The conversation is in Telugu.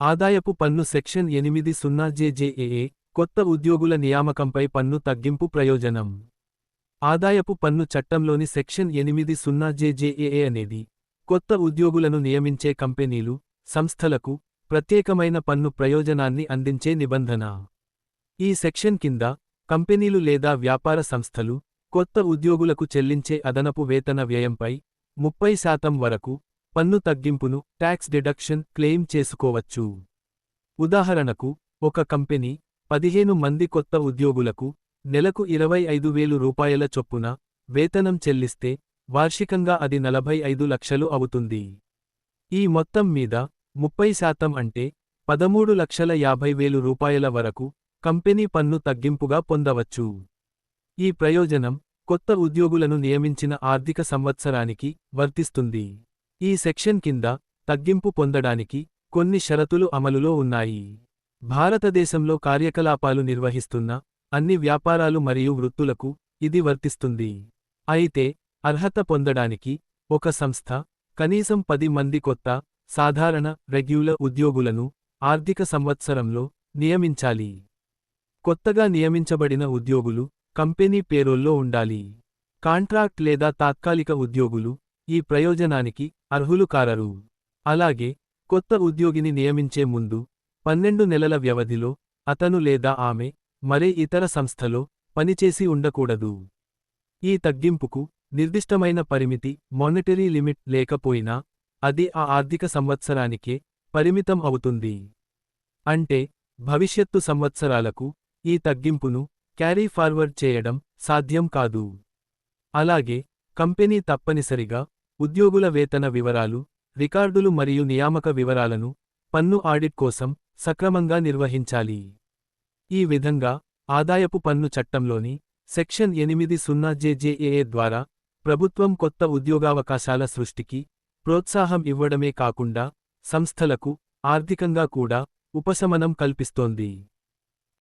ఆదాయపు పన్ను సెక్షన్ ఎనిమిది సున్నా జేజేఏఏ కొత్త ఉద్యోగుల నియామకంపై పన్ను తగ్గింపు ప్రయోజనం. ఆదాయపు పన్ను చట్టంలోని సెక్షన్ ఎనిమిది సున్నా జేజేఏఏ అనేది కొత్త ఉద్యోగులను నియమించే కంపెనీలు సంస్థలకు ప్రత్యేకమైన పన్ను ప్రయోజనాన్ని అందించే నిబంధన. ఈ సెక్షన్ కింద కంపెనీలు లేదా వ్యాపార సంస్థలు కొత్త ఉద్యోగులకు చెల్లించే అదనపు వేతన వ్యయంపై ముప్పై శాతం వరకు పన్ను తగ్గింపును ట్యాక్స్ డిడక్షన్ క్లెయిమ్ చేసుకోవచ్చు. ఉదాహరణకు ఒక కంపెనీ పదిహేను మంది కొత్త ఉద్యోగులకు నెలకు ఇరవై ఐదు వేలు రూపాయల చొప్పున వేతనం చెల్లిస్తే వార్షికంగా అది నలభై ఐదు లక్షలు అవుతుంది. ఈ మొత్తం మీద ముప్పై శాతం అంటే పదమూడు లక్షల యాభై వేలు రూపాయల వరకు కంపెనీ పన్ను తగ్గింపుగా పొందవచ్చు. ఈ ప్రయోజనం కొత్త ఉద్యోగులను నియమించిన ఆర్థిక సంవత్సరానికి వర్తిస్తుంది. ఈ సెక్షన్ కింద తగ్గింపు పొందడానికి కొన్ని షరతులు అమలులో ఉన్నాయి. భారతదేశంలో కార్యకలాపాలు నిర్వహిస్తున్న అన్ని వ్యాపారాలు మరియు వృత్తులకు ఇది వర్తిస్తుంది. అయితే అర్హత పొందడానికి ఒక సంస్థ కనీసం పది మంది కొత్త సాధారణ రెగ్యులర్ ఉద్యోగులను ఆర్థిక సంవత్సరంలో నియమించాలి. కొత్తగా నియమించబడిన ఉద్యోగులు కంపెనీ పేరోల్లో ఉండాలి. కాంట్రాక్ట్ లేదా తాత్కాలిక ఉద్యోగులు ఈ ప్రయోజనానికి అర్హులు కారరు అలాగే కొత్త ఉద్యోగిని నియమించే ముందు పన్నెండు నెలల వ్యవధిలో అతను లేదా ఆమె మరే ఇతర సంస్థలో పనిచేసి ఉండకూడదు. ఈ తగ్గింపుకు నిర్దిష్టమైన పరిమితి మానిటరీ లిమిట్ లేకపోయినా అది ఆ ఆర్థిక సంవత్సరానికే పరిమితం అవుతుంది. అంటే భవిష్యత్తు సంవత్సరాలకు ఈ తగ్గింపును క్యారీ ఫార్వర్డ్ చేయడం సాధ్యం కాదు. అలాగే కంపెనీ తప్పనిసరిగా ఉద్యోగుల వేతన వివరాలు రికార్డులు మరియు నియామక వివరాలను పన్ను ఆడిట్ కోసం సక్రమంగా నిర్వహించాలి. ఈ విధంగా ఆదాయపు పన్ను చట్టంలోని సెక్షన్ ఎనిమిది సున్నా జేజేఏఏ ద్వారా ప్రభుత్వం కొత్త ఉద్యోగావకాశాల సృష్టికి ప్రోత్సాహం ఇవ్వడమే కాకుండా సంస్థలకు ఆర్థికంగా కూడా ఉపశమనం కల్పిస్తోంది.